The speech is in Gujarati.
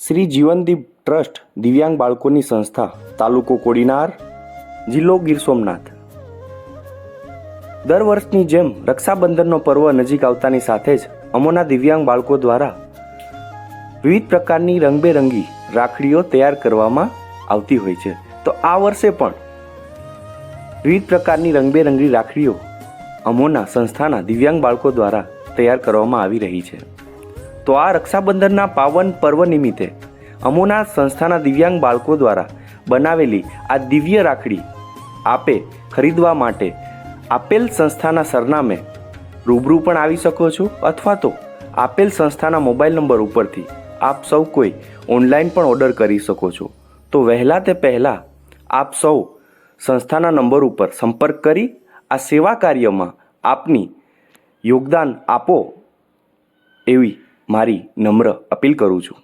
શ્રી જીવનદીપ ટ્રસ્ટ દિવ્યાંગ બાળકોની સંસ્થા, તાલુકો કોડીનાર, જિલ્લો ગીર સોમનાથ. દર વર્ષની જેમ રક્ષાબંધનનો પર્વ નજીક આવતાની સાથે જ અમોના દિવ્યાંગ બાળકો દ્વારા વિવિધ પ્રકારની રંગબેરંગી રાખડીઓ તૈયાર કરવામાં આવતી હોય છે. તો આ વર્ષે પણ વિવિધ પ્રકારની રંગબેરંગી રાખડીઓ અમોના સંસ્થાના દિવ્યાંગ બાળકો દ્વારા તૈયાર કરવામાં આવી રહી છે. તો આ રક્ષાબંધનના પાવન પર્વ નિમિત્તે અમોના સંસ્થાના દિવ્યાંગ બાળકો દ્વારા બનાવેલી આ દિવ્ય રાખડી આપે ખરીદવા માટે આપેલ સંસ્થાના સરનામે રૂબરૂ પણ આવી શકો છો અથવા તો આપેલ સંસ્થાના મોબાઈલ નંબર ઉપરથી આપ સૌ કોઈ ઓનલાઈન પણ ઓર્ડર કરી શકો છો. તો વહેલા તે પહેલાં આપ સૌ સંસ્થાના નંબર ઉપર સંપર્ક કરી આ સેવા કાર્યમાં આપની યોગદાન આપો એવી મારી નમ્ર અપીલ કરું છું.